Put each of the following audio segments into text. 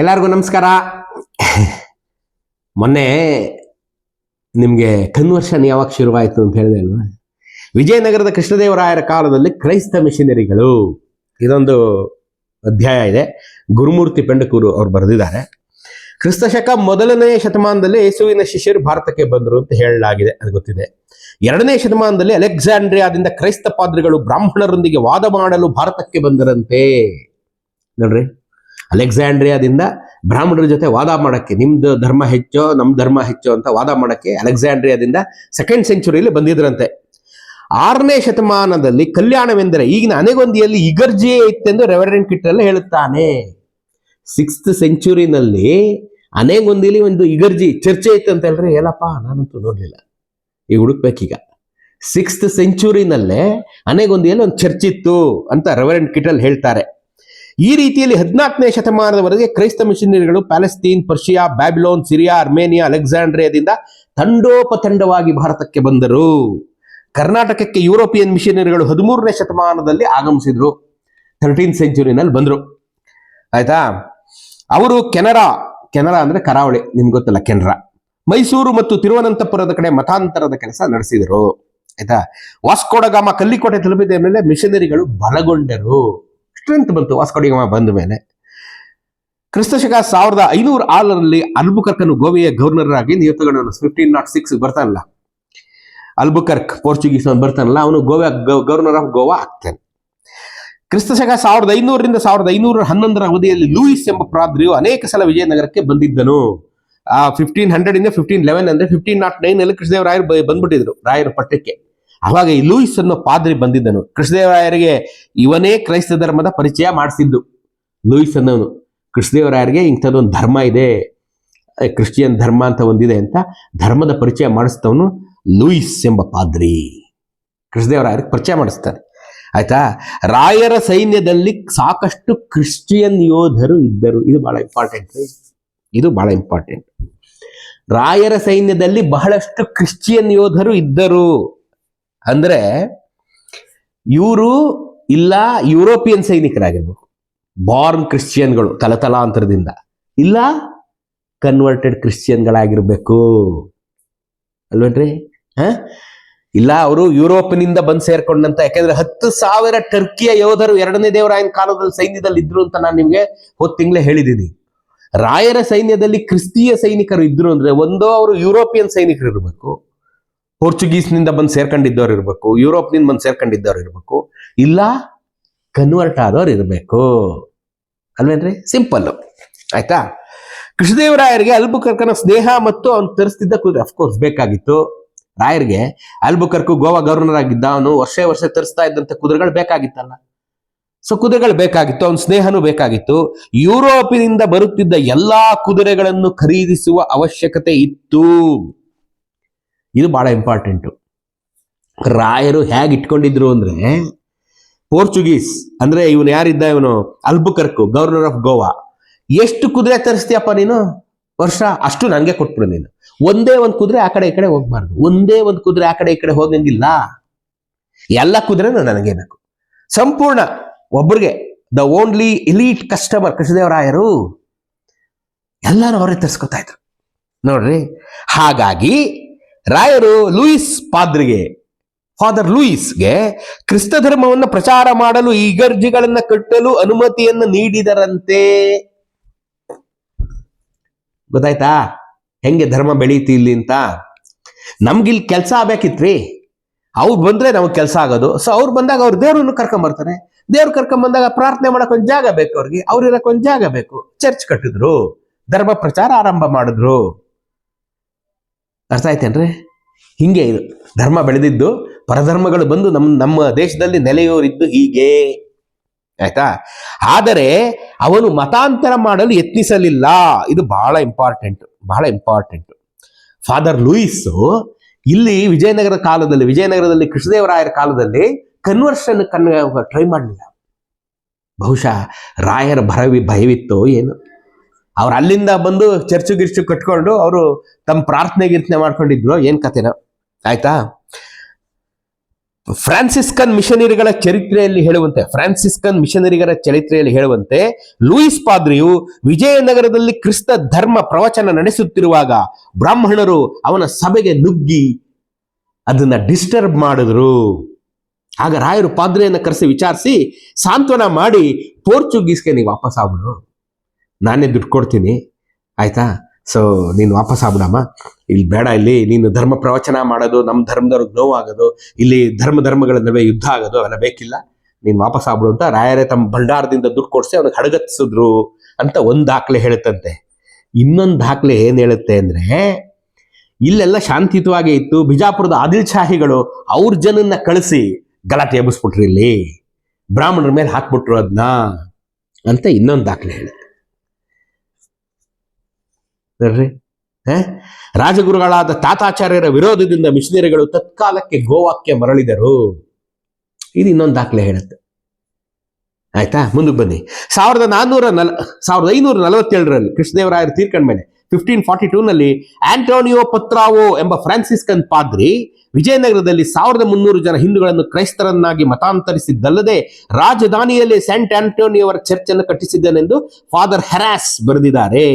ಎಲ್ಲರಿಗೂ ನಮಸ್ಕಾರ. ಮೊನ್ನೆ ನಿಮಗೆ ಕನ್ವರ್ಷನ್ ಯಾವಾಗ ಶುರುವಾಯಿತು ಅಂತ ಹೇಳಿದೆ ಅಲ್ವಾ? ವಿಜಯನಗರದ ಕೃಷ್ಣದೇವರಾಯರ ಕಾಲದಲ್ಲಿ ಕ್ರೈಸ್ತ ಮಿಷನರಿಗಳು, ಇದೊಂದು ಅಧ್ಯಾಯ ಇದೆ. ಗುರುಮೂರ್ತಿ ಪೆಂಡಕೂರು ಅವ್ರು ಬರೆದಿದ್ದಾರೆ. ಕ್ರಿಸ್ತಶಕ ಮೊದಲನೇ ಶತಮಾನದಲ್ಲಿ ಯೇಸುವಿನ ಶಿಷ್ಯರು ಭಾರತಕ್ಕೆ ಬಂದರು ಅಂತ ಹೇಳಲಾಗಿದೆ, ಅದು ಗೊತ್ತಿದೆ. ಎರಡನೇ ಶತಮಾನದಲ್ಲಿ ಅಲೆಕ್ಸಾಂಡ್ರಿಯಾದಿಂದ ಕ್ರೈಸ್ತ ಪಾದ್ರಿಗಳು ಬ್ರಾಹ್ಮಣರೊಂದಿಗೆ ವಾದ ಮಾಡಲು ಭಾರತಕ್ಕೆ ಬಂದರಂತೆ. ನೋಡ್ರಿ ಅಲೆಕ್ಸಾಂಡ್ರಿಯಾದಿಂದ ಬ್ರಾಹ್ಮಣರ ಜೊತೆ ವಾದ ಮಾಡೋಕ್ಕೆ, ನಿಮ್ದು ಧರ್ಮ ಹೆಚ್ಚೋ ನಮ್ಮ ಧರ್ಮ ಹೆಚ್ಚೋ ಅಂತ ವಾದ ಮಾಡೋಕ್ಕೆ ಅಲೆಕ್ಸಾಂಡ್ರಿಯಾದಿಂದ ಸೆಕೆಂಡ್ ಸೆಂಚುರಿಯಲ್ಲಿ ಬಂದಿದ್ರಂತೆ. ಆರನೇ ಶತಮಾನದಲ್ಲಿ ಕಲ್ಯಾಣವೆಂದರೆ ಈಗಿನ ಅನೆಗೊಂದಿಯಲ್ಲಿ ಇಗರ್ಜಿಯೇ ಇತ್ತೆಂದು ರೆವರೆಂಟ್ ಕಿಟ್ಟಲ್ಲಿ ಹೇಳುತ್ತಾನೆ. ಸಿಕ್ಸ್ತ್ ಸೆಂಚುರಿನಲ್ಲಿ ಅನೆಗೊಂದಿಲಿ ಒಂದು ಇಗರ್ಜಿ, ಚರ್ಚೆ ಇತ್ತು ಅಂತ ಹೇಳಿದ್ರೆ ಏನಪ್ಪ ನಾನಂತೂ ನೋಡಲಿಲ್ಲ. ಈಗ ಹುಡುಕ್ಬೇಕೀಗ. ಸಿಕ್ಸ್ತ್ ಸೆಂಚುರಿನಲ್ಲೇ ಅನೆಗೊಂದಿಯಲ್ಲಿ ಒಂದು ಚರ್ಚ್ ಇತ್ತು ಅಂತ ರೆವರೆಂಟ್ ಕಿಟಲ್ ಹೇಳ್ತಾರೆ. ಈ ರೀತಿಯಲ್ಲಿ ಹದಿನಾಲ್ಕನೇ ಶತಮಾನದವರೆಗೆ ಕ್ರೈಸ್ತ ಮಿಷನರಿಗಳು Palestine, Persia, Babylon, Syria, Armenia, ಅಲೆಕ್ಸಾಂಡ್ರಿಯಾದಿಂದ ತಂಡೋಪತಂಡವಾಗಿ ಭಾರತಕ್ಕೆ ಬಂದರು. ಕರ್ನಾಟಕಕ್ಕೆ ಯುರೋಪಿಯನ್ ಮಿಷನರಿಗಳು ಹದಿಮೂರನೇ ಶತಮಾನದಲ್ಲಿ ಆಗಮಿಸಿದ್ರು. ಥರ್ಟೀನ್ ಸೆಂಚುರಿನಲ್ಲಿ ಬಂದರು. ಆಯ್ತಾ? ಅವರು ಕೆನರಾ ಕೆನರಾ ಅಂದ್ರೆ ಕರಾವಳಿ, ನಿಮ್ಗೆ ಗೊತ್ತಲ್ಲ, ಕೆನರಾ. ಮೈಸೂರು ಮತ್ತು ತಿರುವನಂತಪುರದ ಕಡೆ ಮತಾಂತರದ ಕೆಲಸ ನಡೆಸಿದರು. ಆಯ್ತಾ? ವಾಸ್ಕೋಡಗಾಮ ಕಲ್ಲಿಕೋಟೆ ತಲುಪಿದ ಮೇಲೆ ಮಿಷನರಿಗಳು ಬಲಗೊಂಡರು. ಸ್ಟ್ರೆಂತ್ ಬಂತು. ವಾಸ್ಕೋಡಿಗಮ ಬಂದ ಮೇಲೆ. ಕ್ರಿಸ್ತಶಕ ಸಾವಿರದ ಐನೂರ ಆರರಲ್ಲಿ ಅಲ್ಬುಕರ್ಕನು ಗೋವೆಯ ಗವರ್ನರ್ ಆಗಿ ನಿಯುಕ್ತಗೊಂಡನು ಫಿಫ್ಟೀನ್ ನಾಟ್ ಸಿಕ್ಸ್ ಬರ್ತಾನಲ್ಲ. ಅಲ್ಬುಕರ್ಕ್, ಪೋರ್ಚುಗೀಸ್ ಅವ್ನು ಬರ್ತಾನಲ್ಲ, ಅವನು ಗೋವಾ ಗವರ್ನರ್ ಆಫ್ ಗೋವಾ ಆಗ್ತಾನೆ. ಕ್ರಿಸ್ತಶಕ ಸಾವಿರದ ಐನೂರರಿಂದ ಸಾವಿರದ ಐನೂರ ಹನ್ನೊಂದರ ಅವಧಿಯಲ್ಲಿ ಲೂಯಿಸ್ ಎಂಬ ಪ್ರಾದ್ರಿಯು ಅನೇಕ ಸಲ ವಿಜಯನಗರಕ್ಕೆ ಬಂದಿದ್ದನು. ಆ ಫಿಫ್ಟೀನ್ ಹಂಡ್ರೆಡ್ ಇಂದ ಫಿಫ್ಟೀನ್ ಲೆವೆನ್ ಅಂದ್ರೆ ಫಿಫ್ಟೀನ್ ನಾಟ್ ನೈನ್ ಅಲ್ಲಿ ಕೃಷ್ಣದೇವರಾಯರು ರಾಯರು ಬಂದ್ಬಿಟ್ಟಿದ್ರು, ರಾಯರ ಪಟ್ಟಕ್ಕೆ. ಅವಾಗ ಈ ಲೂಯಿಸ್ ಅನ್ನೋ ಪಾದ್ರಿ ಬಂದಿದ್ದನು. ಕೃಷ್ಣದೇವರಾಯರಿಗೆ ಇವನೇ ಕ್ರೈಸ್ತ ಧರ್ಮದ ಪರಿಚಯ ಮಾಡಿಸಿದ್ದು. ಲೂಯಿಸ್ ಅನ್ನೋನು. ಕೃಷ್ಣದೇವರಾಯರಿಗೆ ಇಂಥದ್ದೊಂದು ಧರ್ಮ ಇದೆ. ಕ್ರಿಶ್ಚಿಯನ್ ಧರ್ಮ ಅಂತ ಒಂದಿದೆ ಅಂತ ಧರ್ಮದ ಪರಿಚಯ ಮಾಡಿಸ್ತವನು ಲೂಯಿಸ್ ಎಂಬ ಪಾದ್ರಿ. ಕೃಷ್ಣದೇವರಾಯರಿಗೆ ಪರಿಚಯ ಮಾಡಿಸ್ತಾರೆ ಆಯ್ತಾ? ರಾಯರ ಸೈನ್ಯದಲ್ಲಿ ಸಾಕಷ್ಟು ಕ್ರಿಶ್ಚಿಯನ್ ಯೋಧರು ಇದ್ದರು. ಇದು ಬಹಳ ಇಂಪಾರ್ಟೆಂಟ್. ಇದು ಬಹಳ ಇಂಪಾರ್ಟೆಂಟ್. ರಾಯರ ಸೈನ್ಯದಲ್ಲಿ ಬಹಳಷ್ಟು ಕ್ರಿಶ್ಚಿಯನ್ ಯೋಧರು ಇದ್ದರು. ಅಂದ್ರೆ ಇವರು ಇಲ್ಲ ಯುರೋಪಿಯನ್ ಸೈನಿಕರಾಗಿರ್ಬೇಕು. ಬಾರ್ನ್ ಕ್ರಿಶ್ಚಿಯನ್ಗಳು ತಲತಲಾಂತರದಿಂದ. ಇಲ್ಲ ಕನ್ವರ್ಟೆಡ್ ಕ್ರಿಶ್ಚಿಯನ್ಗಳಾಗಿರ್ಬೇಕು ಅಲ್ವೇನ್ರಿ? ಹ? ಇಲ್ಲ ಅವರು ಯುರೋಪಿನಿಂದ ಬಂದು ಸೇರ್ಕೊಂಡಂತ, ಯಾಕೆಂದ್ರೆ ಹತ್ತು ಸಾವಿರ ಟರ್ಕಿಯ ಯೋಧರು ಎರಡನೇ ದೇವರಾಯನ ಕಾಲದಲ್ಲಿ ಸೈನ್ಯದಲ್ಲಿ ಇದ್ರು ಅಂತ ನಾನು ನಿಮ್ಗೆ ಹೋದ್ ತಿಂಗಳೇ ಹೇಳಿದ್ದೀನಿ ರಾಯರ ಸೈನ್ಯದಲ್ಲಿ ಕ್ರಿಸ್ತೀಯ ಸೈನಿಕರು ಇದ್ರು ಅಂದ್ರೆ ಒಂದೋ ಅವರು ಯುರೋಪಿಯನ್ ಸೈನಿಕರು ಇರಬೇಕು ಪೋರ್ಚುಗೀಸ್ನಿಂದ ಬಂದು ಸೇರ್ಕೊಂಡಿದ್ದವ್ರು ಇರಬೇಕು, ಯುರೋಪ್ನಿಂದ ಬಂದು ಸೇರ್ಕೊಂಡಿದ್ದವ್ರು ಇರಬೇಕು, ಇಲ್ಲ ಕನ್ವರ್ಟ್ ಆದವ್ರು ಇರಬೇಕು. ಅಲ್ವೇನ್ರಿ? ಸಿಂಪಲ್ ಆಯ್ತಾ? ಕೃಷ್ಣದೇವರಾಯರಿಗೆ ಅಲ್ಬುಕರ್ಕನ ಸ್ನೇಹ ಮತ್ತು ಅವ್ನು ತರಿಸ್ತಿದ್ದ ಕುದುರೆ ಅಫ್ಕೋರ್ಸ್ ಬೇಕಾಗಿತ್ತು. ರಾಯರಿಗೆ ಅಲ್ಬುಕರ್ಕು ಗೋವಾ ಗವರ್ನರ್ ಆಗಿದ್ದ ಅವನು ವರ್ಷ ವರ್ಷ ತರಿಸ್ತಾ ಇದ್ದಂತ ಕುದುರೆಗಳು ಬೇಕಾಗಿತ್ತಲ್ಲ. ಸೊ ಕುದುರೆಗಳು ಬೇಕಾಗಿತ್ತು, ಅವನ ಸ್ನೇಹನೂ ಬೇಕಾಗಿತ್ತು. ಯುರೋಪಿನಿಂದ ಬರುತ್ತಿದ್ದ ಎಲ್ಲಾ ಕುದುರೆಗಳನ್ನು ಖರೀದಿಸುವ ಅವಶ್ಯಕತೆ ಇತ್ತು. ಇದು ಬಹಳ ಇಂಪಾರ್ಟೆಂಟು ರಾಯರು ಹೇಗೆ ಇಟ್ಕೊಂಡಿದ್ರು ಅಂದ್ರೆ, ಪೋರ್ಚುಗೀಸ್, ಅಂದ್ರೆ ಇವನು ಯಾರಿದ್ದ ಇವನು? Albuquerque, governor of Goa. ಎಷ್ಟು ಕುದುರೆ ತರಿಸ್ತೀಯಪ್ಪ ನೀನು? ವರ್ಷ, ಅಷ್ಟು ನನಗೆ ಕೊಟ್ಬಿಡು ನೀನು. ಒಂದೇ ಒಂದು ಕುದುರೆ ಆ ಕಡೆ ಈ ಕಡೆ ಹೋಗ್ಬಾರ್ದು. ಒಂದೇ ಒಂದು ಕುದುರೆ ಆ ಕಡೆ ಈ ಕಡೆ ಹೋಗಂಗಿಲ್ಲ ಎಲ್ಲ ಕುದುರೆನೂ ನನಗೆ ಬೇಕು. ಸಂಪೂರ್ಣ ಒಬ್ರಿಗೆ ದ ಓನ್ಲಿ ಇಲೀಟ್ ಕಸ್ಟಮರ್ ಕೃಷ್ಣದೇವರಾಯರು ಎಲ್ಲರೂ ಅವರೇ ತರಿಸ್ಕೊತಾ ಇದ್ರು. ನೋಡ್ರಿ? ಹಾಗಾಗಿ ರಾಯರು ಲೂಯಿಸ್ ಪಾದ್ರಿಗೆ, ಫಾದರ್ ಲೂಯಿಸ್ಗೆ ಕ್ರಿಸ್ತ ಧರ್ಮವನ್ನು ಪ್ರಚಾರ ಮಾಡಲು ಈಗರ್ಜಿಗಳನ್ನು ಕಟ್ಟಲು ಅನುಮತಿಯನ್ನು ನೀಡಿದರಂತೆ. ಗೊತ್ತಾಯ್ತಾ? ಹೆಂಗೆ ಧರ್ಮ ಬೆಳೀತಿ ಇಲ್ಲಿ ಅಂತ? ನಮ್ಗಿಲ್ಲಿ ಕೆಲಸ ಆಗ್ಬೇಕಿತ್ರಿ ಅವ್ರು ಬಂದ್ರೆ ನಮಗೆ ಕೆಲಸ ಆಗೋದು. ಸೊ ಅವ್ರು ಬಂದಾಗ ಅವ್ರು ದೇವ್ರನ್ನು ಕರ್ಕೊಂಡ್ ಬರ್ತಾರೆ. ದೇವ್ರು ಕರ್ಕೊಂಡ್ ಬಂದಾಗ ಪ್ರಾರ್ಥನೆ ಮಾಡಕ್ ಒಂದ್ ಜಾಗ ಬೇಕು ಅವ್ರಿಗೆ. ಅವ್ರಿರಕ್ ಒಂದ್ ಜಾಗ ಬೇಕು. ಚರ್ಚ್ ಕಟ್ಟಿದ್ರು. ಧರ್ಮ ಪ್ರಚಾರ ಆರಂಭ ಮಾಡಿದ್ರು. ಅರ್ಥ ಆಯ್ತೇನ್ರಿ? ಹಿಂಗೆ ಇದು. ಧರ್ಮ ಬೆಳೆದಿದ್ದು, ಪರಧರ್ಮಗಳು ಬಂದು ನಮ್ಮ ನಮ್ಮ ದೇಶದಲ್ಲಿ ನೆಲೆಯೋರಿದ್ದು ಹೀಗೆ. ಆಯ್ತಾ? ಆದರೆ ಅವನು ಮತಾಂತರ ಮಾಡಲು ಯತ್ನಿಸಲಿಲ್ಲ. ಇದು ಬಹಳ ಇಂಪಾರ್ಟೆಂಟ್ ಬಹಳ ಇಂಪಾರ್ಟೆಂಟ್ ಫಾದರ್ ಲೂಯಿಸ್ ಇಲ್ಲಿ ವಿಜಯನಗರ ಕಾಲದಲ್ಲಿ, ವಿಜಯನಗರದಲ್ಲಿ ಕೃಷ್ಣದೇವರಾಯರ ಕಾಲದಲ್ಲಿ ಕನ್ವರ್ಷನ್ ಕನ್ ಟ್ರೈ ಮಾಡಲಿಲ್ಲ. ಬಹುಶಃ ರಾಯರ ಭರವಿ ಭಯವಿತ್ತೋ ಏನು. ಅವ್ರು ಅಲ್ಲಿಂದ ಬಂದು ಚರ್ಚು ಗಿರ್ಚು ಕಟ್ಕೊಂಡು ಅವರು ತಮ್ಮ ಪ್ರಾರ್ಥನೆ ಗಿರ್ತನೆ ಮಾಡ್ಕೊಂಡಿದ್ರು ಏನ್ ಕಥೆನ? ಆಯ್ತಾ? ಫ್ರಾನ್ಸಿಸ್ಕನ್ ಮಿಷನರಿಗಳ ಚರಿತ್ರೆಯಲ್ಲಿ ಹೇಳುವಂತೆ, ಫ್ರಾನ್ಸಿಸ್ಕನ್ ಮಿಷನರಿಗಳ ಚರಿತ್ರೆಯಲ್ಲಿ ಹೇಳುವಂತೆ, ಲೂಯಿಸ್ ಪಾದ್ರಿಯು ವಿಜಯನಗರದಲ್ಲಿ ಕ್ರಿಸ್ತ ಧರ್ಮ ಪ್ರವಚನ ನಡೆಸುತ್ತಿರುವಾಗ ಬ್ರಾಹ್ಮಣರು ಅವನ ಸಭೆಗೆ ನುಗ್ಗಿ ಅದನ್ನ ಡಿಸ್ಟರ್ಬ್ ಮಾಡಿದ್ರು. ಆಗ ರಾಯರು ಪಾದ್ರಿಯನ್ನು ಕರೆಸಿ ವಿಚಾರಿಸಿ, ಸಾಂತ್ವನ ಮಾಡಿ ಪೋರ್ಚುಗೀಸ್ಗೆ ನೀವು ವಾಪಸ್ ಆಗ್ಬಿಡು ನಾನೇ ದುಡ್ಡು ಕೊಡ್ತೀನಿ. ಆಯಿತಾ? ಸೊ ನೀನು ವಾಪಸ್ ಆಗ್ಬಿಡಮ್ಮ. ಇಲ್ಲಿ ಬೇಡ, ಇಲ್ಲಿ ನೀನು ಧರ್ಮ ಪ್ರವಚನ ಮಾಡೋದು, ನಮ್ಮ ಧರ್ಮದವ್ರಿಗೆ ನೋವು ಆಗೋದು ಇಲ್ಲಿ ಧರ್ಮ ಧರ್ಮಗಳ ನಡುವೆ ಯುದ್ಧ ಆಗೋದು ಅವೆಲ್ಲ ಬೇಕಿಲ್ಲ. ನೀನು ವಾಪಸ್ ಆಗ್ಬಿಡು ಅಂತ ರಾಯರೇ ತಮ್ಮ ಭಂಡಾರದಿಂದ ದುಡ್ಡು ಕೊಡಿಸಿ ಅವ್ನಿಗೆ ಹಡಗತ್ಸಿದ್ರು ಅಂತ ಒಂದು ದಾಖಲೆ ಹೇಳುತ್ತಂತೆ. ಇನ್ನೊಂದು ದಾಖಲೆ ಏನು ಹೇಳುತ್ತೆ ಅಂದರೆ, ಇಲ್ಲೆಲ್ಲ ಶಾಂತಿಯುತವಾಗಿ ಇತ್ತು. ಬಿಜಾಪುರದ ಆದಿಲ್ ಶಾಹಿಗಳು ಅವ್ರ ಜನನ್ನ ಕಳಿಸಿ ಗಲಾಟೆ ಎಬ್ಬಿಸ್ಬಿಟ್ರಿ ಇಲ್ಲಿ. ಬ್ರಾಹ್ಮಣರ ಮೇಲೆ ಹಾಕ್ಬಿಟ್ರು ಅದನ್ನ ಅಂತ ಇನ್ನೊಂದು ದಾಖಲೆ ಹೇಳುತ್ತೆ. ನೋಡ್ರಿ? ರಾಜಗುರುಗಳಾದ ತಾತಾಚಾರ್ಯರ ವಿರೋಧದಿಂದ ಮಿಷನರಿಗಳು ತತ್ಕಾಲಕ್ಕೆ ಗೋವಾಕ್ಕೆ ಮರಳಿದರು. ಇದು ಇನ್ನೊಂದು ದಾಖಲೆ ಹೇಳುತ್ತೆ. ಆಯ್ತಾ? ಮುಂದಕ್ಕೆ ಬನ್ನಿ. ಸಾವಿರದ ನಾನ್ನೂರ ನಲ, ಸಾವಿರದ ಐನೂರ ನಲವತ್ತೇಳರಲ್ಲಿ ಕೃಷ್ಣದೇವರಾಯರು ತೀರ್ಕೊಂಡ್ಮೇಲೆ ಫಿಫ್ಟೀನ್ ಫಾರ್ಟಿ ಟೂನಲ್ಲಿ ಆಂಟೋನಿಯೋ ಪತ್ರಾವೋ ಎಂಬ ಫ್ರಾನ್ಸಿಸ್ಕನ್ ಪಾದ್ರಿ ವಿಜಯನಗರದಲ್ಲಿ ಸಾವಿರದ ಮುನ್ನೂರು ಜನ ಹಿಂದೂಗಳನ್ನು ಕ್ರೈಸ್ತರನ್ನಾಗಿ ಮತಾಂತರಿಸಿದ್ದಲ್ಲದೆ ರಾಜಧಾನಿಯಲ್ಲಿ ಸೆಂಟ್ ಆಂಟೋನಿಯವರ ಚರ್ಚ್ ಅನ್ನು ಕಟ್ಟಿಸಿದ್ದನೆಂದು ಫಾದರ್ ಹೆರಾಸ್ ಬರೆದಿದ್ದಾರೆ.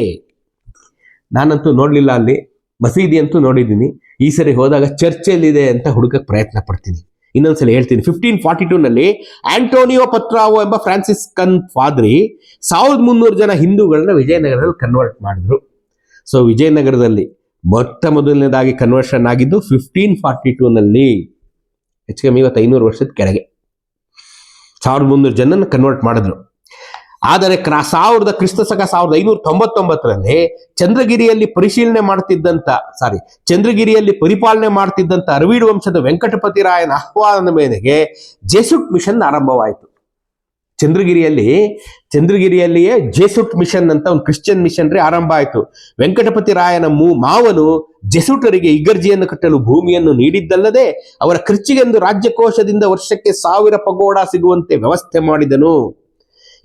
ನಾನಂತೂ ನೋಡಲಿಲ್ಲ ಅಲ್ಲಿ. ಮಸೀದಿ ಅಂತೂ ನೋಡಿದ್ದೀನಿ. ಈ ಸರಿ ಹೋದಾಗ ಚರ್ಚೆಲ್ಲಿದೆ ಅಂತ ಹುಡುಕಕ್ಕೆ ಪ್ರಯತ್ನ ಪಡ್ತೀನಿ. ಇನ್ನೊಂದ್ಸಲ ಹೇಳ್ತೀನಿ. ಫಿಫ್ಟೀನ್ ಫಾರ್ಟಿ ಟೂನಲ್ಲಿ ಆಂಟೋನಿಯೋ ಪತ್ರಾವೋ ಎಂಬ ಫ್ರಾನ್ಸಿಸ್ಕನ್ ಫಾದ್ರಿ ಸಾವಿರದ ಮುನ್ನೂರು ಜನ ಹಿಂದೂಗಳನ್ನ ವಿಜಯನಗರದಲ್ಲಿ ಕನ್ವರ್ಟ್ ಮಾಡಿದ್ರು. ಸೊ ವಿಜಯನಗರದಲ್ಲಿ ಮೊಟ್ಟ ಮೊದಲನೇದಾಗಿ ಕನ್ವರ್ಷನ್ ಆಗಿದ್ದು ಫಿಫ್ಟೀನ್ ಫಾರ್ಟಿ ಟೂನಲ್ಲಿ ಹೆಚ್ಚು ಕಮ್ಮಿ ಇವತ್ತು ಐನೂರು ವರ್ಷದ ಕೆಳಗೆ. ಸಾವಿರದ ಮುನ್ನೂರು ಜನನ ಕನ್ವರ್ಟ್ ಮಾಡಿದ್ರು. ಆದರೆ ಕ್ರಾ ಸಾವಿರದ ಕ್ರಿಸ್ತ ಶಕ ಸಾವಿರದ ಐನೂರ ತೊಂಬತ್ತೊಂಬತ್ತರಲ್ಲಿ ಚಂದ್ರಗಿರಿಯಲ್ಲಿ ಪರಿಶೀಲನೆ ಮಾಡ್ತಿದ್ದಂತ ಸಾರಿ ಚಂದ್ರಗಿರಿಯಲ್ಲಿ ಪರಿಪಾಲನೆ ಮಾಡ್ತಿದ್ದಂತ ಅರವೀಡು ವಂಶದ ವೆಂಕಟಪತಿ ರಾಯನ ಆಹ್ವಾನದ ಮೇರೆಗೆ ಜೆಸುಟ್ ಮಿಷನ್ ಆರಂಭವಾಯಿತು. ಚಂದ್ರಗಿರಿಯಲ್ಲಿ, ಚಂದ್ರಗಿರಿಯಲ್ಲಿಯೇ ಜೆಸುಟ್ ಮಿಷನ್ ಅಂತ ಒಂದು ಕ್ರಿಶ್ಚಿಯನ್ ಮಿಷನರಿ ಆರಂಭ ಆಯಿತು. ವೆಂಕಟಪತಿ ರಾಯನ ಮಾವನು ಜೆಸುಟರಿಗೆ ಇಗರ್ಜಿಯನ್ನು ಕಟ್ಟಲು ಭೂಮಿಯನ್ನು ನೀಡಿದ್ದಲ್ಲದೆ ಅವರ ಖರ್ಚಿಗೆಂದು ರಾಜ್ಯಕೋಶದಿಂದ ವರ್ಷಕ್ಕೆ ಸಾವಿರ ಪಗೋಡ ಸಿಗುವಂತೆ ವ್ಯವಸ್ಥೆ ಮಾಡಿದನು.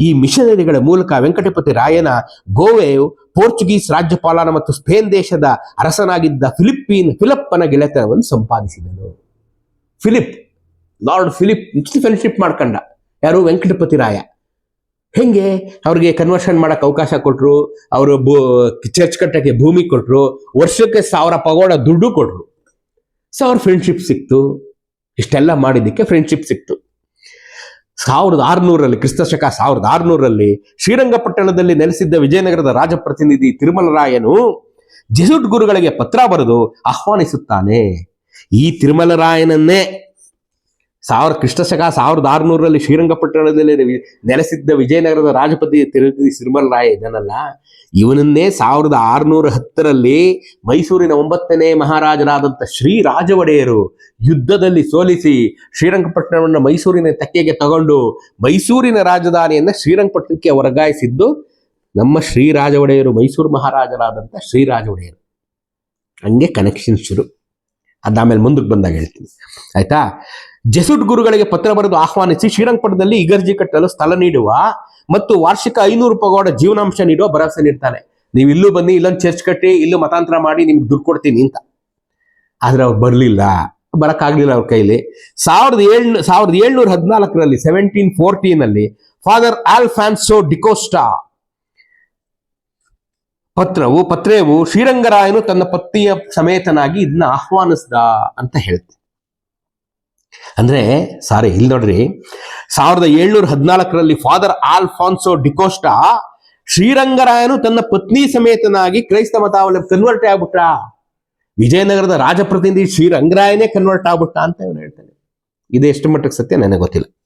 ಈ ಮಿಷನರಿಗಳ ಮೂಲಕ ವೆಂಕಟಪತಿ ರಾಯನ ಗೋವೆಯು ಪೋರ್ಚುಗೀಸ್ ರಾಜ್ಯಪಾಲನ ಮತ್ತು ಸ್ಪೇನ್ ದೇಶದ ಅರಸನಾಗಿದ್ದ ಫಿಲಿಪ್ಪೀನ್ ಫಿಲಪ್ಪನ ಗೆಳೆತನವನ್ನು ಸಂಪಾದಿಸಿದನು. ಫಿಲಿಪ್, ಲಾರ್ಡ್ ಫಿಲಿಪ್ ಫ್ರೆಂಡ್ಶಿಪ್ ಮಾಡ್ಕೊಂಡ. ಯಾರು? ವೆಂಕಟಪತಿ ರಾಯ. ಹೆಂಗೆ? ಅವ್ರಿಗೆ ಕನ್ವರ್ಷನ್ ಮಾಡಕ್ ಅವಕಾಶ ಕೊಟ್ರು, ಅವರು ಚರ್ಚ್ ಕಟ್ಟಕ್ಕೆ ಭೂಮಿ ಕೊಟ್ರು, ವರ್ಷಕ್ಕೆ ಸಾವಿರ ಪಗೋಡ ದುಡ್ಡು ಕೊಟ್ರು. ಸೊ ಅವ್ರ ಫ್ರೆಂಡ್ಶಿಪ್ ಸಿಕ್ತು. ಇಷ್ಟೆಲ್ಲ ಮಾಡಿದ್ದಕ್ಕೆ ಫ್ರೆಂಡ್ಶಿಪ್ ಸಿಕ್ತು. ಸಾವಿರದ ಆರುನೂರರಲ್ಲಿ, ಕ್ರಿಸ್ತ ಶಕ ಸಾವಿರದ ಆರುನೂರರಲ್ಲಿ ಶ್ರೀರಂಗಪಟ್ಟಣದಲ್ಲಿ ನೆಲೆಸಿದ್ದ ವಿಜಯನಗರದ ರಾಜಪ್ರತಿನಿಧಿ ತಿರುಮಲರಾಯನು ಜೆಸುಟ್ ಗುರುಗಳಿಗೆ ಪತ್ರ ಬರೆದು ಆಹ್ವಾನಿಸುತ್ತಾನೆ. ಈ ತಿರುಮಲರಾಯನನ್ನೇ ಸಾವಿರ ಕೃಷ್ಣ ಶಕ ಸಾವಿರದ ಆರುನೂರರಲ್ಲಿ ಶ್ರೀರಂಗಪಟ್ಟಣದಲ್ಲಿ ನೆಲೆಸಿದ್ದ ವಿಜಯನಗರದ ರಾಜಪತಿ ತಿರುಪತಿ ತಿರುಮಲರಾಯ ಇದನ್ನಲ್ಲ ಇವನನ್ನೇ ಸಾವಿರದ ಆರುನೂರ ಹತ್ತರಲ್ಲಿ ಮೈಸೂರಿನ ಒಂಬತ್ತನೇ ಮಹಾರಾಜರಾದಂಥ ಶ್ರೀ ರಾಜವಡೆಯರು ಯುದ್ಧದಲ್ಲಿ ಸೋಲಿಸಿ ಶ್ರೀರಂಗಪಟ್ಟಣವನ್ನು ಮೈಸೂರಿನ ತೆಕ್ಕೆಗೆ ತಗೊಂಡು ಮೈಸೂರಿನ ರಾಜಧಾನಿಯನ್ನು ಶ್ರೀರಂಗಪಟ್ಟಣಕ್ಕೆ ವರ್ಗಾಯಿಸಿದ್ದು ನಮ್ಮ ಶ್ರೀರಾಜ ಒಡೆಯರು ಮೈಸೂರು ಮಹಾರಾಜರಾದಂಥ ಶ್ರೀರಾಜ ಒಡೆಯರು ಹಂಗೆ ಕನೆಕ್ಷನ್ ಶುರು. ಅದಾಮೇಲೆ ಮುಂದಕ್ಕೆ ಬಂದಾಗ ಹೇಳ್ತೀನಿ. ಆಯ್ತಾ? ಜೆಸುಟ್ ಗುರುಗಳಿಗೆ ಪತ್ರ ಬರೆದು ಆಹ್ವಾನಿಸಿ ಶ್ರೀರಂಗಪಟ್ಟಣದಲ್ಲಿ ಇಗರ್ಜಿ ಕಟ್ಟಲು ಸ್ಥಳ ನೀಡುವ ಮತ್ತು ವಾರ್ಷಿಕ ಐನೂರು ರೂಪಾಯಿಗಳ ಜೀವನಾಂಶ ನೀಡುವ ಭರವಸೆ ನೀಡ್ತಾನೆ. ನೀವು ಇಲ್ಲೂ ಬನ್ನಿ, ಇಲ್ಲೊಂದು ಚರ್ಚ್ ಕಟ್ಟಿ, ಇಲ್ಲೂ ಮತಾಂತರ ಮಾಡಿ ನಿಮ್ಗೆ ದುಡ್ಡು ಕೊಡ್ತೀನಿ ಅಂತ. ಆದ್ರೆ ಅವ್ರು ಬರಲಿಲ್ಲ. ಬರಕ್ಕಾಗ್ಲಿಲ್ಲ ಅವ್ರ ಕೈಲಿ. ಸಾವಿರದ ಏಳು ಸಾವಿರದ ಏಳ್ನೂರ ಹದಿನಾಲ್ಕರಲ್ಲಿ ಸೆವೆಂಟೀನ್ ಫೋರ್ಟೀನಲ್ಲಿ ಫಾದರ್ ಆಲ್ಫಾನ್ಸೋ ಡಿಕೋಸ್ಟಾ ಪತ್ರವು, ಪತ್ರೆಯು ಶ್ರೀರಂಗರಾಯನು ತನ್ನ ಪತ್ನಿಯ ಸಮೇತನಾಗಿ ಇದನ್ನ ಆಹ್ವಾನಿಸ್ದ ಅಂತ ಹೇಳ್ತೆ. ಅಂದ್ರೆ, ಸಾರಿ, ಇಲ್ಲಿ ನೋಡ್ರಿ. ಸಾವಿರದ ಏಳ್ನೂರ ಹದಿನಾಲ್ಕರಲ್ಲಿ ಫಾದರ್ ಆಲ್ಫಾನ್ಸೋ ಡಿಕೋಸ್ಟಾ ಶ್ರೀರಂಗರಾಯನು ತನ್ನ ಪತ್ನಿ ಸಮೇತನಾಗಿ ಕ್ರೈಸ್ತ ಮತಾವಳಿ ಕನ್ವರ್ಟ್ ಆಗ್ಬಿಟ್ಟ ವಿಜಯನಗರದ ರಾಜಪ್ರತಿನಿಧಿ ಶ್ರೀರಂಗರಾಯನೇ ಕನ್ವರ್ಟ್ ಆಗ್ಬಿಟ್ಟ ಅಂತ ಇವನು ಹೇಳ್ತಾನೆ. ಇದು ಎಷ್ಟು ಮಟ್ಟಕ್ಕೆ ಸತ್ಯ? ನನಗೆ ಗೊತ್ತಿಲ್ಲ.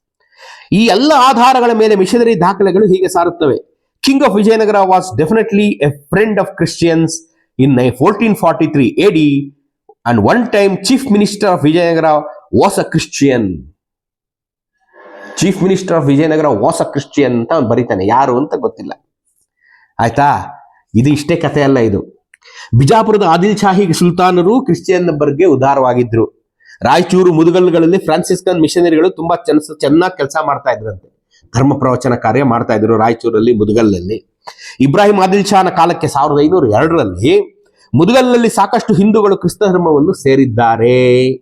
ಈ ಎಲ್ಲ ಆಧಾರಗಳ ಮೇಲೆ ಮಿಷನರಿ ದಾಖಲೆಗಳು ಹೀಗೆ ಸಾರುತ್ತವೆ. King of Vijayanagara was definitely a friend of Christians in fourteen forty three AD and one time chief minister of Vijayanagara was a Christian chief minister of Vijayanagara was a Christian ಅಂತ ಅವ್ನು ಬರೀತಾನೆ. ಯಾರು ಅಂತ ಗೊತ್ತಿಲ್ಲ. ಆಯ್ತಾ? ಇದು ಇಷ್ಟೇ ಕಥೆ ಅಲ್ಲ ಇದು. ಬಿಜಾಪುರದ ಆದಿಲ್ ಶಾಹಿ ಸುಲ್ತಾನರು ಕ್ರಿಶ್ಚಿಯನ್ ಬರ್ಗೆ ಉದಾರವಾಗಿದ್ರು. ರಾಯಚೂರು ಮುದುಗಲ್ಗಳಲ್ಲಿ ಫ್ರಾನ್ಸಿಸ್ಕನ್ ಮಿಷನರಿಗಳು ತುಂಬಾ ಚೆನ್ನ ಚೆನ್ನಾಗಿ ಕೆಲಸ ಮಾಡ್ತಾ ಇದ್ರಂತೆ. ಧರ್ಮ ಪ್ರವಚನ ಕಾರ್ಯ ಮಾಡ್ತಾ ಇದ್ರು ರಾಯಚೂರಲ್ಲಿ, ಮುದುಗಲ್ನಲ್ಲಿ. ಇಬ್ರಾಹಿಂ ಆದಿಲ್ ಶಾನ ಕಾಲಕ್ಕೆ ಸಾವಿರದ ಐನೂರ ಎರಡರಲ್ಲಿ ಮುದುಗಲ್ನಲ್ಲಿ ಸಾಕಷ್ಟು ಹಿಂದೂಗಳು ಕ್ರಿಸ್ತ ಧರ್ಮವನ್ನು ಸೇರಿದ್ದಾರೆ.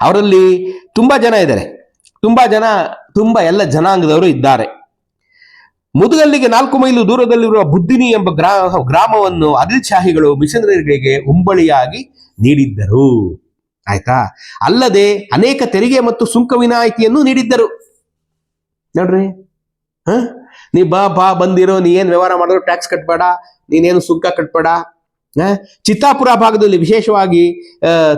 ಅವರಲ್ಲಿ ತುಂಬಾ ಜನ ಇದ್ದಾರೆ. ತುಂಬಾ ಜನ, ತುಂಬಾ ಎಲ್ಲ ಜನಾಂಗದವರು ಇದ್ದಾರೆ. ಮುದುಗಲ್ಲಿಗೆ ನಾಲ್ಕು ಮೈಲು ದೂರದಲ್ಲಿರುವ ಬುದ್ಧಿನಿ ಎಂಬ ಗ್ರಾ, ಗ್ರಾಮವನ್ನು ಆದಿಲ್ ಶಾಹಿಗಳು ಮಿಷನರಿಗಳಿಗೆ ಉಂಬಳಿಯಾಗಿ ನೀಡಿದ್ದರು. ಆಯ್ತಾ? ಅಲ್ಲದೆ ಅನೇಕ ತೆರಿಗೆ ಮತ್ತು ಸುಂಕ ವಿನಾಯಿತಿಯನ್ನು ನೀಡಿದ್ದರು. ನೋಡ್ರಿ? ಹ? ನೀ ಬಾ ಬಾ, ಬಂದಿರೋ, ನೀ ಏನ್ ವ್ಯವಹಾರ ಮಾಡಿದ್ರು ಟ್ಯಾಕ್ಸ್ ಕಟ್ಬೇಡ ನೀನೇನು ಸುಂಕ ಕಟ್ಬೇಡ? ಚಿತ್ತಾಪುರ ಭಾಗದಲ್ಲಿ ವಿಶೇಷವಾಗಿ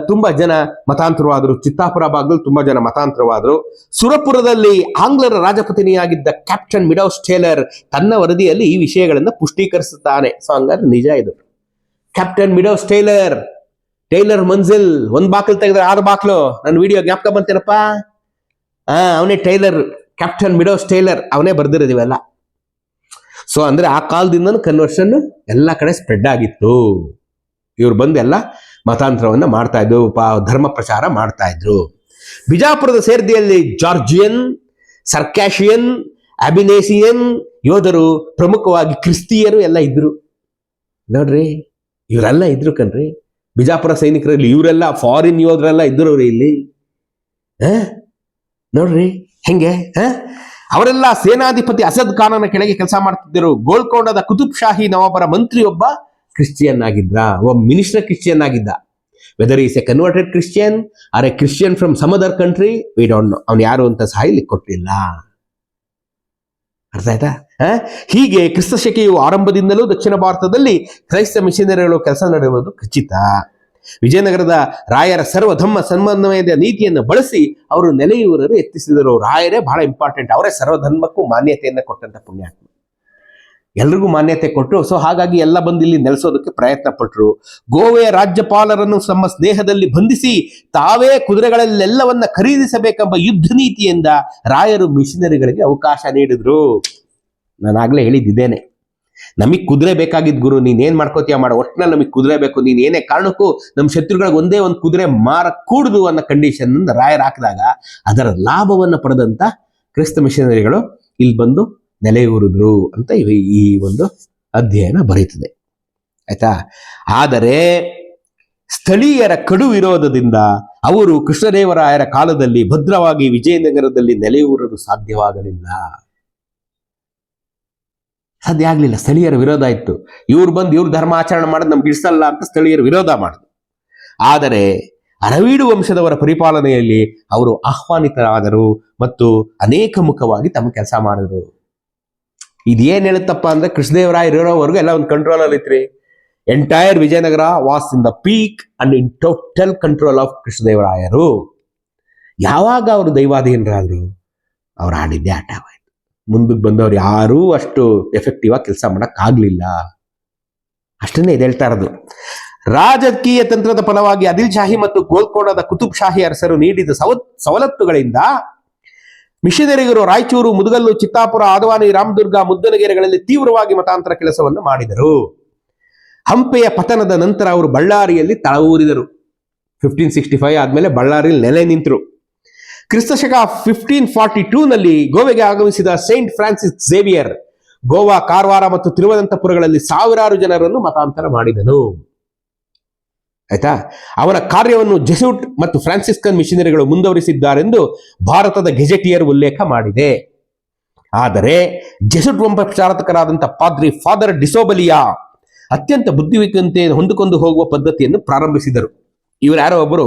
ತುಂಬಾ ಜನ ಮತಾಂತರವಾದರು, ಚಿತ್ತಾಪುರ ಭಾಗದಲ್ಲಿ ತುಂಬಾ ಜನ ಮತಾಂತರವಾದರು. ಸುರಪುರದಲ್ಲಿ ಆಂಗ್ಲರ ರಾಜಪತಿನಿಯಾಗಿದ್ದ ಕ್ಯಾಪ್ಟನ್ ಮಿಡೌಸ್ ಟೇಲರ್ ತನ್ನ ವರದಿಯಲ್ಲಿ ಈ ವಿಷಯಗಳನ್ನು ಪುಷ್ಟೀಕರಿಸುತ್ತಾನೆ. ಸೊ ಹಂಗಾದ್ರೆ ನಿಜ ಇದು. Captain Meadows Taylor Taylor Manzil ಒಂದ್ ಬಾಕ್ಲು ತೆಗೆದ್ರೆ ಆರು ಬಾಕ್ಲು. ನನ್ನ ವಿಡಿಯೋ ಜ್ಞಾಪಕ ಬಂತೇನಪ್ಪ? ಹಾ, ಅವನೇ ಟೈಲರ್ ಕ್ಯಾಪ್ಟನ್ ಮಿಡೋಸ್ ಟೇಲರ್ ಅವನೇ ಬರ್ದಿರೋದು ಇವೆಲ್ಲ. ಸೊ ಅಂದ್ರೆ ಆ ಕಾಲದಿಂದನೂ ಕನ್ವರ್ಷನ್ ಎಲ್ಲ ಕಡೆ ಸ್ಪ್ರೆಡ್ ಆಗಿತ್ತು. ಇವ್ರು ಬಂದು ಎಲ್ಲ ಮತಾಂತರವನ್ನು ಮಾಡ್ತಾ ಇದ್ರು ಧರ್ಮ ಪ್ರಚಾರ ಮಾಡ್ತಾ ಇದ್ರು. ಬಿಜಾಪುರದ ಸೇರ್ದಿಯಲ್ಲಿ ಜಾರ್ಜಿಯನ್ ಸರ್ಕ್ಯಾಶಿಯನ್ ಅಬಿನೇಸಿಯನ್ ಯೋಧರು ಪ್ರಮುಖವಾಗಿ ಕ್ರಿಸ್ತಿಯರು ಎಲ್ಲ ಇದ್ರು. ನೋಡ್ರಿ, ಇವರೆಲ್ಲ ಇದ್ರು ಕಣ್ರಿ. ಬಿಜಾಪುರ ಸೈನಿಕರಲ್ಲಿ ಇವರೆಲ್ಲ ಫಾರಿನ್ ಯೋಧರೆಲ್ಲ ಇದ್ರು ಇಲ್ಲಿ. ಹ? ನೋಡ್ರಿ ಹೆಂಗೆ? ಅವರೆಲ್ಲ ಸೇನಾಧಿಪತಿ ಅಸದ್ ಖಾನನ ಕೆಳಗೆ ಕೆಲಸ ಮಾಡ್ತಿದ್ದರು. ಗೋಲ್ಕೊಂಡದ ಕುತುಬ್ ಶಾಹಿ ನವಾಬರ ಮಂತ್ರಿ ಒಬ್ಬ ಕ್ರಿಶ್ಚಿಯನ್ ಆಗಿದ್ದ ಒಬ್ಬ ಮಿನಿಸ್ಟರ್ ಕ್ರಿಶ್ಚಿಯನ್ ಆಗಿದ್ದ whether is a converted Christian or a Christian from some other country we don't know ಅವ್ನು ಯಾರು ಅಂತ ಸಹ ಇಲ್ಲಿ ಕೊಟ್ಟಿಲ್ಲ. ಅರ್ಥ ಆಯ್ತಾ? ಹೀಗೆ ಕ್ರಿಸ್ತ ಶಕೆಯು ಆರಂಭದಿಂದಲೂ ದಕ್ಷಿಣ ಭಾರತದಲ್ಲಿ ಕ್ರೈಸ್ತ ಮಿಷನರಿಗಳು ಕೆಲಸ ನಡೆಯುವುದು ಖಚಿತ. ವಿಜಯನಗರದ ರಾಯರ ಸರ್ವಧಮ್ಮ ಸನ್ಮಾನಮಯದ ನೀತಿಯನ್ನು ಬಳಸಿ ಅವರು ನೆಲೆಯೂರರು ಎತ್ತಿಸಿದರು. ರಾಯರೇ ಬಹಳ ಇಂಪಾರ್ಟೆಂಟ್ ಅವರೇ ಸರ್ವಧರ್ಮಕ್ಕೂ ಮಾನ್ಯತೆಯನ್ನು ಕೊಟ್ಟಂತ ಪುಣ್ಯಾತ್ಮ. ಎಲ್ರಿಗೂ ಮಾನ್ಯತೆ ಕೊಟ್ಟರು ಸೊ ಹಾಗಾಗಿ ಎಲ್ಲ ಬಂದು ಇಲ್ಲಿ ನೆಲೆಸೋದಕ್ಕೆ ಪ್ರಯತ್ನ ಪಟ್ಟರು ಗೋವೆಯ ರಾಜ್ಯಪಾಲರನ್ನು ತಮ್ಮ ಸ್ನೇಹದಲ್ಲಿ ಬಂಧಿಸಿ ತಾವೇ ಕುದುರೆಗಳಲ್ಲೆಲ್ಲವನ್ನ ಖರೀದಿಸಬೇಕೆಂಬ ಯುದ್ಧ ನೀತಿಯಿಂದ ರಾಯರು ಮಿಷನರಿಗಳಿಗೆ ಅವಕಾಶ ನೀಡಿದ್ರು. ನಾನಾಗಲೇ ಹೇಳಿದ್ದೇನೆ ನಮಗ್ ಕುದುರೆ ಬೇಕಾಗಿದ್ ಗುರು, ನೀನ್ ಏನ್ ಮಾಡ್ಕೋತೀಯ ಮಾಡೋ. ಒಟ್ಟಿನಲ್ಲಿ ನಮಗೆ ಕುದುರೆ ಬೇಕು. ನೀನ್ ಏನೇ ಕಾರಣಕ್ಕೂ ನಮ್ಮ ಶತ್ರುಗಳಿಗೆ ಒಂದೇ ಒಂದು ಕುದುರೆ ಮಾರ ಕೂಡುದು ಅನ್ನೋ ಕಂಡೀಷನ್ ರಾಯರ್ ಹಾಕಿದಾಗ ಅದರ ಲಾಭವನ್ನ ಪಡೆದಂತ ಕ್ರಿಸ್ತ ಮಿಷನರಿಗಳು ಇಲ್ಲಿ ಬಂದು ನೆಲೆಯೂರಿದ್ರು ಅಂತ ಈ ಒಂದು ಅಧ್ಯಯನ ಬರೀತದೆ. ಆಯ್ತಾ? ಆದರೆ ಸ್ಥಳೀಯರ ಕಡು ವಿರೋಧದಿಂದ ಅವರು ಕೃಷ್ಣದೇವರಾಯರ ಕಾಲದಲ್ಲಿ ಭದ್ರವಾಗಿ ವಿಜಯನಗರದಲ್ಲಿ ನೆಲೆಯೂರಲು ಸಾಧ್ಯವಾಗಲಿಲ್ಲ. ಸಾಧ್ಯ ಆಗ್ಲಿಲ್ಲ. ಸ್ಥಳೀಯರ ವಿರೋಧ ಇತ್ತು. ಇವ್ರು ಬಂದು ಇವ್ರ ಧರ್ಮ ಆಚರಣೆ ಮಾಡೋದು ನಮ್ಗೆ ಇಡಿಸಲ್ಲ ಅಂತ ಸ್ಥಳೀಯರು ವಿರೋಧ ಮಾಡಿದ್ರು. ಆದರೆ ಅರವೀಡು ವಂಶದವರ ಪರಿಪಾಲನೆಯಲ್ಲಿ ಅವರು ಆಹ್ವಾನಿತರಾದರು ಮತ್ತು ಅನೇಕ ಮುಖವಾಗಿ ತಮ್ಮ ಕೆಲಸ ಮಾಡಿದ್ರು. ಇದೇನ್ ಹೇಳುತ್ತಪ್ಪ ಅಂದ್ರೆ ಕೃಷ್ಣದೇವರಾಯ ಇರೋವರೆಗೂ ಎಲ್ಲ ಒಂದು ಕಂಟ್ರೋಲ್ ಅಲ್ಲಿ ಇತ್ರಿ. Entire Vijayanagara was in the peak and in total control of ಕೃಷ್ಣದೇವರಾಯರು. ಯಾವಾಗ ಅವರು ದೈವಾಧೀನರಾದ್ರು? ಅವ್ರು ಆಡಿದ್ದೇ ಆಟವಾಯ್ತು ಮುಂದಕ್ಕೆ ಬಂದವ್ರು ಯಾರೂ ಅಷ್ಟು ಎಫೆಕ್ಟಿವ್ ಆಗಿ ಕೆಲಸ ಮಾಡಕ್ ಆಗ್ಲಿಲ್ಲ. ಅಷ್ಟನ್ನೇ ಇದು ಹೇಳ್ತಾ ಇರೋದು. ರಾಜಕೀಯ ತಂತ್ರದ ಫಲವಾಗಿ ಅದಿಲ್ ಶಾಹಿ ಮತ್ತು ಗೋಲ್ಕೊಂಡದ ಕುತುಬ್ ಶಾಹಿ ಅರಸರು ನೀಡಿದ ಸವತ್ ಸವಲತ್ತುಗಳಿಂದ ಮಿಷನರಿಗರು ರಾಯಚೂರು, ಮುದುಗಲ್ಲು, ಚಿತ್ತಾಪುರ, ಆದವಾನಿ, ರಾಮದುರ್ಗ, ಮುದ್ದನಗೆರೆಗಳಲ್ಲಿ ತೀವ್ರವಾಗಿ ಮತಾಂತರ ಕೆಲಸವನ್ನು ಮಾಡಿದರು. ಹಂಪೆಯ ಪತನದ ನಂತರ ಅವರು ಬಳ್ಳಾರಿಯಲ್ಲಿ ತಳವೂರಿದರು. ಫಿಫ್ಟೀನ್ ಸಿಕ್ಸ್ಟಿ ಫೈವ್ ಆದ್ಮೇಲೆ ಬಳ್ಳಾರಿಯಲ್ಲಿ ನೆಲೆ ನಿಂತರು. ಕ್ರಿಸ್ತಶಕ ಫಿಫ್ಟೀನ್ ಫಾರ್ಟಿ ಟೂ ನಲ್ಲಿ ಗೋವೆಗೆ ಆಗಮಿಸಿದ saint Francis Xavier Goa, Karwar ಮತ್ತು ತಿರುವನಂತಪುರಗಳಲ್ಲಿ ಸಾವಿರಾರು ಜನರನ್ನು ಮತಾಂತರ ಮಾಡಿದನು. ಆಯ್ತಾ? ಅವರ ಕಾರ್ಯವನ್ನು ಜೆಸೂಟ್ ಮತ್ತು ಫ್ರಾನ್ಸಿಸ್ಕನ್ ಮಿಷನರಿಗಳು ಮುಂದುವರಿಸಿದ್ದಾರೆಂದು ಭಾರತದ ಗೆಜೆಟಿಯರ್ ಉಲ್ಲೇಖ ಮಾಡಿದೆ. ಆದರೆ ಜೆಸುಟ್ ವಂಶಚಾರಕರಾದಂಥ ಪಾದ್ರಿ ಫಾದರ್ ಡಿಸೋಬಲಿಯಾ ಅತ್ಯಂತ ಬುದ್ಧಿವಿಕಂತೆ ಹೊಂದಿಕೊಂಡು ಹೋಗುವ ಪದ್ಧತಿಯನ್ನು ಪ್ರಾರಂಭಿಸಿದರು. ಇವರು ಯಾರೋ ಒಬ್ಬರು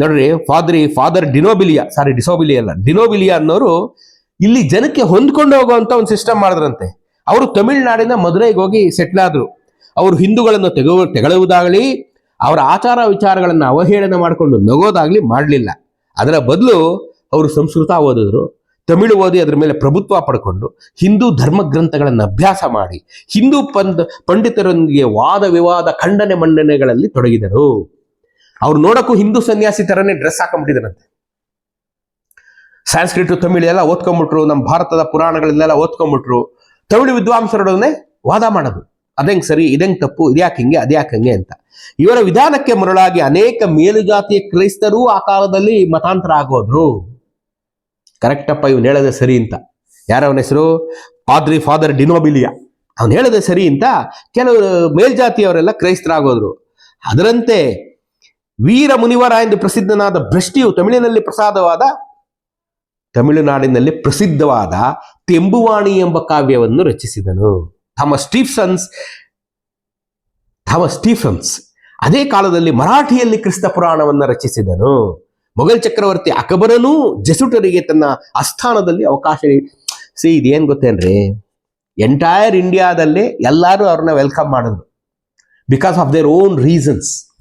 ನೋಡ್ರಿ, ಫಾದ್ರಿ, ಫಾದರ್ ಡಿನೋಬಿಲಿಯಾ, ಸಾರಿ, ಡಿಸೋಬಿಲಿಯಾ ಅಲ್ಲ, ಡಿನೋಬಿಲಿಯಾ ಅನ್ನೋರು ಇಲ್ಲಿ ಜನಕ್ಕೆ ಹೊಂದ್ಕೊಂಡು ಹೋಗುವಂತ ಒಂದು ಸಿಸ್ಟಮ್ ಮಾಡಿದ್ರಂತೆ. ಅವರು ತಮಿಳುನಾಡಿನ ಮದುರೈಗೆ ಹೋಗಿ ಸೆಟ್ಲ್ ಆದ್ರು. ಅವರು ಹಿಂದೂಗಳನ್ನು ತೆಗೋ ತೆಗಳುವುದಾಗಲಿ, ಅವರ ಆಚಾರ ವಿಚಾರಗಳನ್ನು ಅವಹೇಳನ ಮಾಡಿಕೊಂಡು ನಗೋದಾಗ್ಲಿ ಮಾಡಲಿಲ್ಲ. ಅದರ ಬದಲು ಅವರು ಸಂಸ್ಕೃತ ಓದಿದ್ರು. ತಮಿಳು ಓದಿ ಅದರ ಮೇಲೆ ಪ್ರಭುತ್ವ ಪಡ್ಕೊಂಡು ಹಿಂದೂ ಧರ್ಮ ಗ್ರಂಥಗಳನ್ನು ಅಭ್ಯಾಸ ಮಾಡಿ ಹಿಂದೂ ಪಂಡಿತರೊಂದಿಗೆ ವಾದ ವಿವಾದ ಖಂಡನೆ ಮಂಡನೆಗಳಲ್ಲಿ ತೊಡಗಿದರು. ಅವ್ರು ನೋಡಕ್ಕೂ ಹಿಂದೂ ಸನ್ಯಾಸಿ ತರನೇ ಡ್ರೆಸ್ ಹಾಕೊಂಡ್ಬಿಟ್ಟಿದ್ರಂತೆ ಸಾಂಸ್ಕ್ರಿಟ್ ತಮಿಳು ಎಲ್ಲ ಓದ್ಕೊಂಡ್ಬಿಟ್ರು ನಮ್ಮ ಭಾರತದ ಪುರಾಣಗಳನ್ನೆಲ್ಲ ಓದ್ಕೊಂಡ್ಬಿಟ್ರು ತಮಿಳು ವಿದ್ವಾಂಸರೊಡನೆ ವಾದ ಮಾಡೋದು. ಅದೆಂಗ್ ಸರಿ, ಇದೆಂಗ್ ತಪ್ಪು, ಇದ್ಯಾಕೆ ಹಿಂಗೆ, ಅದ್ಯಾಕೆ ಹಂಗೆ ಅಂತ. ಇವರ ವಿಧಾನಕ್ಕೆ ಮರಳಾಗಿ ಅನೇಕ ಮೇಲುಜಾತಿಯ ಕ್ರೈಸ್ತರು ಆ ಕಾಲದಲ್ಲಿ ಮತಾಂತರ ಆಗೋದ್ರು. ಕರೆಕ್ಟಪ್ಪ, ಇವ್ನು ಹೇಳದೆ ಸರಿ ಅಂತ. ಯಾರವನ ಹೆಸರು? ಪಾದ್ರಿ ಫಾದರ್ ಡಿನೋಬಿಲಿಯಾ. ಅವನು ಹೇಳದೆ ಸರಿ ಅಂತ ಕೆಲವರು ಮೇಲ್ಜಾತಿಯವರೆಲ್ಲ ಕ್ರೈಸ್ತರಾಗೋದ್ರು. ಅದರಂತೆ ವೀರ ಮುನಿವರ ಎಂದು ಪ್ರಸಿದ್ಧನಾದ ಭ್ರಷ್ಟಿಯು ತಮಿಳಿನಲ್ಲಿ ಪ್ರಸಾದವಾದ, ತಮಿಳುನಾಡಿನಲ್ಲಿ ಪ್ರಸಿದ್ಧವಾದ ತೆಂಬುವಾಣಿ ಎಂಬ ಕಾವ್ಯವನ್ನು ರಚಿಸಿದನು. ಥಾಮಸ್ ಸ್ಟೀಫ್ಸನ್ಸ್ ಥಮ ಸ್ಟೀಫನ್ಸ್ ಅದೇ ಕಾಲದಲ್ಲಿ ಮರಾಠಿಯಲ್ಲಿ ಕ್ರಿಸ್ತ ಪುರಾಣವನ್ನು ರಚಿಸಿದನು. ಮೊಘಲ್ ಚಕ್ರವರ್ತಿ ಅಕಬರನೂ ಜೆಸುಟರಿಗೆ ತನ್ನ ಆಸ್ಥಾನದಲ್ಲಿ ಅವಕಾಶ ಸಿ ಇದೇನು ಗೊತ್ತೇನ್ರಿ? ಎಂಟೈರ್ ಇಂಡಿಯಾದಲ್ಲಿ ಎಲ್ಲರೂ ಅವ್ರನ್ನ ವೆಲ್ಕಮ್ ಮಾಡಿದ್ರು. Because of their own reasons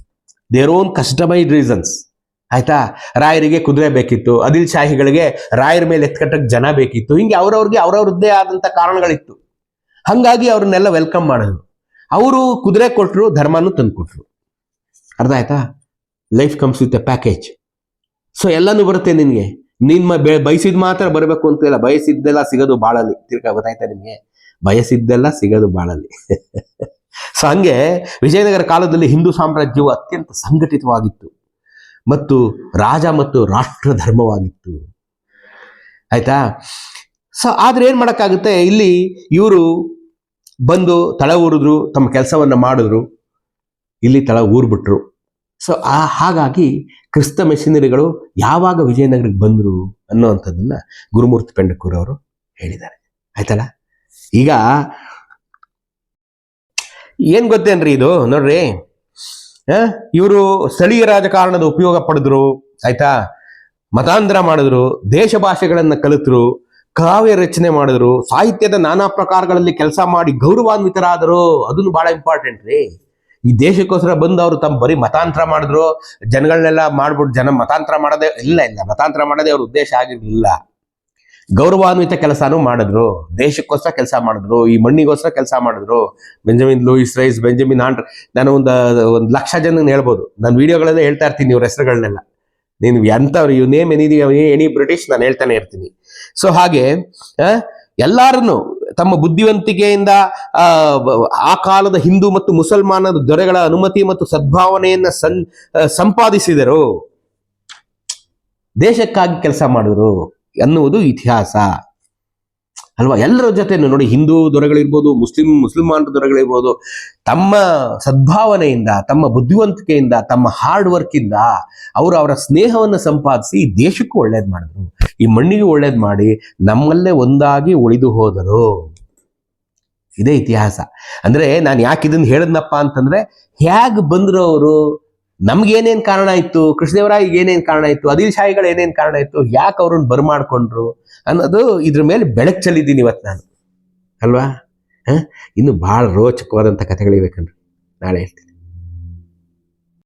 their own customised reasons ಆಯ್ತಾ? ರಾಯರಿಗೆ ಕುದುರೆ ಬೇಕಿತ್ತು. ಅದಿಲ್ ಶಾಹಿಗಳಿಗೆ ರಾಯರ ಮೇಲೆ ಎತ್ಕಟ್ಟಕ್ಕೆ ಜನ ಬೇಕಿತ್ತು. ಹಿಂಗೆ ಅವ್ರವ್ರಿಗೆ ಅವ್ರವ್ರದ್ದೇ ಆದಂಥ ಕಾರಣಗಳಿತ್ತು. ಹಂಗಾಗಿ ಅವ್ರನ್ನೆಲ್ಲ ವೆಲ್ಕಮ್ ಮಾಡಿದ್ರು. ಅವರು ಕುದುರೆ ಕೊಟ್ಟರು ಧರ್ಮನೂ ತಂದು ಕೊಟ್ರು. ಅರ್ಥ ಆಯ್ತಾ? Life comes with a package so ಎಲ್ಲನೂ ಬರುತ್ತೆ ನಿನಗೆ. ನಿಮ್ಮ ಬೆ, ಬಯಸಿದ್ ಮಾತ್ರ ಬರಬೇಕು ಅಂತಿಲ್ಲ ಬಯಸಿದ್ದೆಲ್ಲ ಸಿಗೋದು ಬಾಳಲ್ಲಿ. ತಿರ್ಗಾ ಗೊತ್ತಾಯ್ತಾ ನಿಮಗೆ? ಬಯಸಿದ್ದೆಲ್ಲ ಸಿಗೋದು ಬಾಳಲ್ಲಿ. ಸೊ ಹಂಗೆ ವಿಜಯನಗರ ಕಾಲದಲ್ಲಿ ಹಿಂದೂ ಸಾಮ್ರಾಜ್ಯವು ಅತ್ಯಂತ ಸಂಘಟಿತವಾಗಿತ್ತು ಮತ್ತು ರಾಜ ಮತ್ತು ರಾಷ್ಟ್ರ ಧರ್ಮವಾಗಿತ್ತು. ಆಯ್ತಾ? ಸೊ ಆದ್ರೆ ಏನ್ ಮಾಡೋಕ್ಕಾಗುತ್ತೆ? ಇಲ್ಲಿ ಇವರು ಬಂದು ತಳ ಊರಿದ್ರು, ತಮ್ಮ ಕೆಲಸವನ್ನ ಮಾಡಿದ್ರು, ಇಲ್ಲಿ ತಳ ಊರ್ಬಿಟ್ರು ಸೊ ಆ ಹಾಗಾಗಿ ಕ್ರಿಸ್ತ ಮೆಷಿನರಿಗಳು ಯಾವಾಗ ವಿಜಯನಗರಕ್ಕೆ ಬಂದರು ಅನ್ನೋವಂಥದ್ದನ್ನ ಗುರುಮೂರ್ತಿ ಪೆಂಡಕೂರ್ ಅವರು ಹೇಳಿದ್ದಾರೆ. ಆಯ್ತಲ್ಲ? ಈಗ ಏನ್ ಗೊತ್ತೇನ್ರಿ ಇದು? ನೋಡ್ರಿ. ಇವರು ಸ್ಥಳೀಯ ರಾಜಕಾರಣದ ಉಪಯೋಗ ಪಡೆದ್ರು, ಆಯ್ತಾ? ಮತಾಂತರ ಮಾಡಿದ್ರು, ದೇಶ ಭಾಷೆಗಳನ್ನ ಕಲಿತರು, ಕಾವ್ಯ ರಚನೆ ಮಾಡಿದ್ರು, ಸಾಹಿತ್ಯದ ನಾನಾ ಪ್ರಕಾರಗಳಲ್ಲಿ ಕೆಲಸ ಮಾಡಿ ಗೌರವಾನ್ವಿತರಾದರು. ಅದನ್ನು ಬಹಳ ಇಂಪಾರ್ಟೆಂಟ್ ರೀ. ಈ ದೇಶಕ್ಕೋಸ್ಕರ ಬಂದು ಅವರು ತಮ್ಮ ಬರೀ ಮತಾಂತರ ಮಾಡಿದ್ರು ಜನಗಳನ್ನೆಲ್ಲ ಮಾಡ್ಬಿಟ್ಟು ಜನ ಮತಾಂತರ ಮಾಡೋದೇ ಇಲ್ಲ ಇಲ್ಲ. ಮತಾಂತರ ಮಾಡೋದೇ ಅವ್ರ ಉದ್ದೇಶ ಆಗಿರ್ಲಿಲ್ಲ. ಗೌರವಾನ್ವಿತ ಕೆಲಸನೂ ಮಾಡಿದ್ರು ದೇಶಕ್ಕೋಸ್ಕರ ಕೆಲಸ ಮಾಡಿದ್ರು ಈ ಮಣ್ಣಿಗೋಸ್ಕರ ಕೆಲಸ ಮಾಡಿದ್ರು. ಬೆಂಜಮಿನ್ ಲೂಯಿಸ್ ರೈಸ್ ಬೆಂಜಮಿನ್ ಆಂಡ್ರ್ ನಾನು ಒಂದು ಒಂದು ಲಕ್ಷ ಜನ ಹೇಳ್ಬೋದು. ನಾನು ವಿಡಿಯೋಗಳಲ್ಲೇ ಹೇಳ್ತಾ ಇರ್ತೀನಿ ಇವ್ರ ಹೆಸರುಗಳನ್ನೆಲ್ಲ ನೀನು ಎಂಥವ್ರು ಇವ್ ನೇಮ್ ಎನಿ ಎನಿ ಬ್ರಿಟಿಷ್ ನಾನು ಹೇಳ್ತಾನೆ ಇರ್ತೀನಿ. ಸೊ ಹಾಗೆ ಎಲ್ಲಾರನ್ನು ತಮ್ಮ ಬುದ್ಧಿವಂತಿಕೆಯಿಂದ ಆ, ಕಾಲದ ಹಿಂದೂ ಮತ್ತು ಮುಸಲ್ಮಾನರ ದೊರೆಗಳ ಅನುಮತಿ ಮತ್ತು ಸದ್ಭಾವನೆಯನ್ನ ಸಂಪಾದಿಸಿದರು. ದೇಶಕ್ಕಾಗಿ ಕೆಲಸ ಮಾಡಿದ್ರು. ಅನ್ನುವುದು ಇತಿಹಾಸ. ಅಲ್ವಾ? ಎಲ್ಲರ ಜೊತೆ ನೋಡಿ, ಹಿಂದೂ ದೊರೆಗಳಿರ್ಬೋದು, ಮುಸ್ಲಿಂ ಮುಸ್ಲಿಮಾನ್ ದೊರೆಗಳಿರ್ಬೋದು, ತಮ್ಮ ಸದ್ಭಾವನೆಯಿಂದ, ತಮ್ಮ ಬುದ್ಧಿವಂತಿಕೆಯಿಂದ, ತಮ್ಮ ಹಾರ್ಡ್ ಇಂದ ಅವರು ಅವರ ಸ್ನೇಹವನ್ನು ಸಂಪಾದಿಸಿ ಈ ದೇಶಕ್ಕೂ ಒಳ್ಳೇದು ಮಾಡಿದ್ರು. ಈ ಮಣ್ಣಿಗೆ ಒಳ್ಳೇದು ಮಾಡಿ ನಮ್ಮಲ್ಲೇ ಒಂದಾಗಿ ಉಳಿದು ಹೋದರು. ಇದೇ ಇತಿಹಾಸ. ಅಂದ್ರೆ ನಾನು ಯಾಕೆ ಇದನ್ನು ಹೇಳಿದ್ನಪ್ಪ ಅಂತಂದ್ರೆ, ಹೇಗ್ ಬಂದ್ರು ಅವರು? ನಮ್ಗೇನೇನ್ ಕಾರಣ ಇತ್ತು? ಕೃಷ್ಣದೇವರಾಯಿಗೆ ಏನೇನ್ ಕಾರಣ ಇತ್ತು? ಅದಿಲ್ ಶಾಹಿಗಳು ಏನೇನ್ ಕಾರಣ ಇತ್ತು? ಯಾಕೆ ಅವ್ರನ್ನ ಬರ್ಮಾಡ್ಕೊಂಡ್ರು? ಅನ್ನೋದು ಇದ್ರ ಮೇಲೆ ಬೆಳಕು ಚೆಲ್ಲಿದ್ದೀನಿ ಇವತ್ತು ನಾನು. ಅಲ್ವಾ? ಹ? ಇನ್ನು ಭಾಳ ರೋಚಕವಾದಂಥ ಕಥೆಗಳಿವೆ ನಾಳೆ ಹೇಳ್ತೀನಿ.